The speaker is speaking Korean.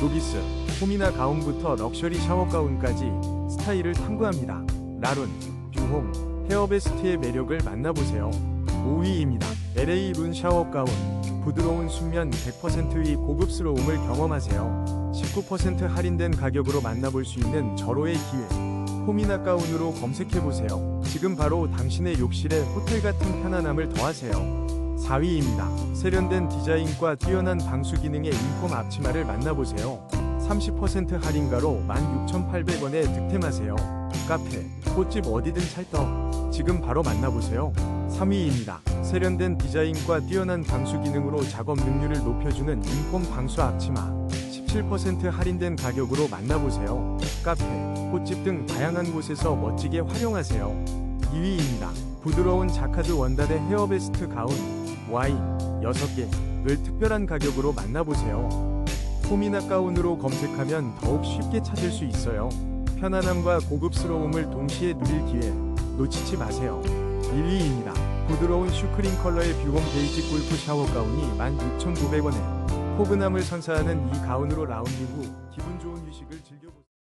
노비스, 홈이나 가운부터 럭셔리 샤워 가운까지 스타일을 탐구합니다. 라룬, 뷰홈, 헤어베스트의 매력을 만나보세요. 5위입니다. LA 룬 샤워 가운. 부드러운 순면 100%의 고급스러움을 경험하세요. 19% 할인된 가격으로 만나볼 수 있는 절호의 기회. 홈이나 가운으로 검색해보세요. 지금 바로 당신의 욕실에 호텔 같은 편안함을 더하세요. 4위입니다. 세련된 디자인과 뛰어난 방수 기능의 인폼 앞치마를 만나보세요. 30% 할인가로 16,800원에 득템하세요. 카페, 꽃집 어디든 찰떡. 지금 바로 만나보세요. 3위입니다. 세련된 디자인과 뛰어난 방수 기능으로 작업 능률을 높여주는 인폼 방수 앞치마. 17% 할인된 가격으로 만나보세요. 카페, 꽃집 등 다양한 곳에서 멋지게 활용하세요. 2위입니다. 부드러운 자카드 원단의 헤어베스트 가운 와인 6개를 특별한 가격으로 만나보세요. 홈이나 가운으로 검색하면 더욱 쉽게 찾을 수 있어요. 편안함과 고급스러움을 동시에 누릴 기회 놓치지 마세요. 1위입니다. 부드러운 슈크림 컬러의 뷰홈 베이지 골프 샤워 가운이 16,900원에 포근함을 선사하는 이 가운으로 라운딩 후 기분 좋은 휴식을 즐겨보세요.